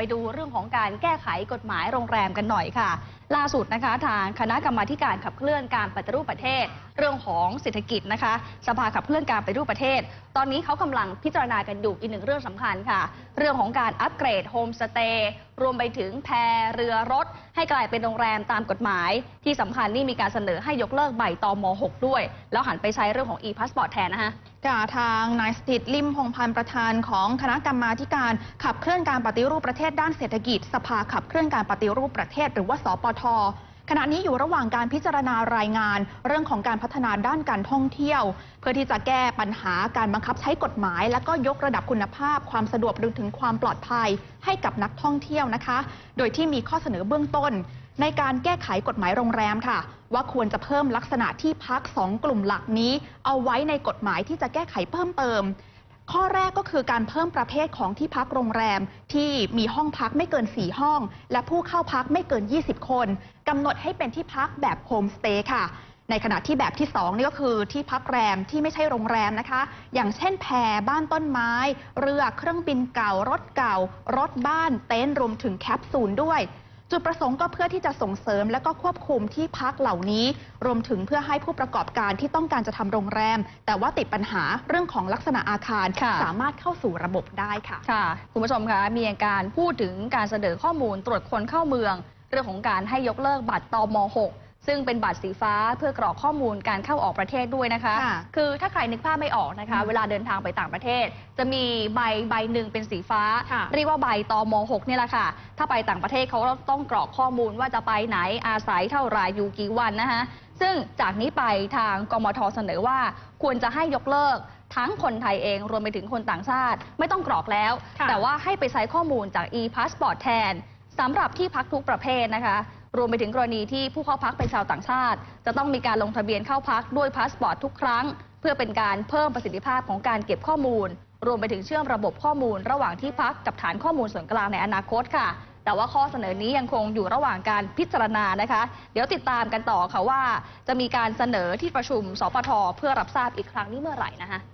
ไปดูเรื่องของการแก้ไขกฎหมายโรงแรมกันหน่อยค่ะล่าสุดนะคะทางคณะกรรมาการขับเคลื่อนการปฏิรูปประเทศ เรื่องของเศรษฐกิจนะคะ สภาขับเคลื่อนการปฏิรูปประเทศ ตอนนี้เขากำลังพิจารณากันอยู่อีกหนึ่งเรื่องสำคัญค่ะ เรื่องของการอัปเกรดโฮมสเตย์รวมไปถึงแพเรือรถ ให้กลายเป็นโรงแรมตามกฎหมาย ที่สำคัญนี่มีการเสนอให้ยกเลิกใบตอม6ด้วย แล้วหันไปใช้เรื่องของ e-passport แทนนะคะค่ะทางนายสถิตลิมพงพันธ์ประธานของคณะกรรมาการขับเคลื่อนการปฏิรูปประเทศด้านเศรษฐกิจ สภาขับเคลื่อนการปฏิรูปประเทศ หรือว่าสปทขณะนี้อยู่ระหว่างการพิจารณารายงาน เรื่องของการพัฒนาด้านการท่องเที่ยว เพื่อที่จะแก้ปัญหาการบังคับใช้กฎหมาย และก็ยกระดับคุณภาพ ความสะดวกรวมถึงความปลอดภัย ให้กับนักท่องเที่ยวนะคะ โดยที่มีข้อเสนอเบื้องต้น ในการแก้ไขกฎหมายโรงแรมค่ะ ว่าควรจะเพิ่มลักษณะที่พักสองกลุ่มหลักนี้ เอาไว้ในกฎหมายที่จะแก้ไขเพิ่มเติม ข้อแรกก็คือการเพิ่มประเภทของที่พักโรงแรมที่มีห้องพักไม่เกิน 4 ห้อง และผู้เข้าพักไม่เกิน 20 คนกำหนดให้เป็นที่พักแบบโฮมสเตย์ค่ะ ในขณะที่แบบที่2นี่ก็คือที่พักแรมที่ไม่ใช่โรงแรมนะคะ อย่างเช่นแพบ้านต้นไม้ เรือเครื่องบินเก่ารถเก่า รถบ้านเต็นท์รวมถึงแคปซูลด้วย จุดประสงค์ก็เพื่อที่จะส่งเสริมและก็ควบคุมที่พักเหล่านี้ รวมถึงเพื่อให้ผู้ประกอบการที่ต้องการจะทำโรงแรม แต่ว่าติดปัญหาเรื่องของลักษณะอาคารค่ะสามารถเข้าสู่ระบบได้ค่ะค่ะคุณผู้ชมคะมีการพูดถึงการเสนอข้อมูลตรวจคนเข้าเมือง เรื่องของการให้ยกเลิกบัตรตม 6 ซึ่งเป็นบัตรสีฟ้าเพื่อกรอกข้อมูลการเข้าออกประเทศด้วยนะคะ ค่ะคือถ้าใครนึกภาพไม่ออกนะคะอืมเวลาเดินทางไปต่างประเทศ จะมีใบใบหนึ่งเป็นสีฟ้า ค่ะเรียกว่าใบตม6นี่แหละค่ะ ถ้าไปต่างประเทศเขาก็ต้องกรอกข้อมูลว่าจะไปไหนอาศัยเท่าไหรอยู่กี่วันนะคะซึ่งจากนี้ไปทางกมทเสนอว่า ควรจะให้ยกเลิกทั้งคนไทยเองรวมไปถึงคนต่างชาติ ไม่ต้องกรอกแล้ว ค่ะ แต่ว่าให้ไปใช้ข้อมูลจาก e-passport แทนสำหรับที่พักทุกประเภทนะคะ รวมไปถึงกรณีที่ผู้เข้าพักเป็นชาวต่างชาติ จะต้องมีการลงทะเบียนเข้าพักด้วยพาสปอร์ตทุกครั้ง เพื่อเป็นการเพิ่มประสิทธิภาพของการเก็บข้อมูล รวมไปถึงเชื่อมระบบข้อมูล ระหว่างที่พักกับฐานข้อมูลส่วนกลางในอนาคตค่ะ แต่ว่าข้อเสนอนี้ยังคงอยู่ระหว่างการพิจารณานะคะ เดี๋ยวติดตามกันต่อค่ะว่า จะมีการเสนอที่ประชุมสปทเพื่อรับทราบอีกครั้งนี้เมื่อไหร่นะคะ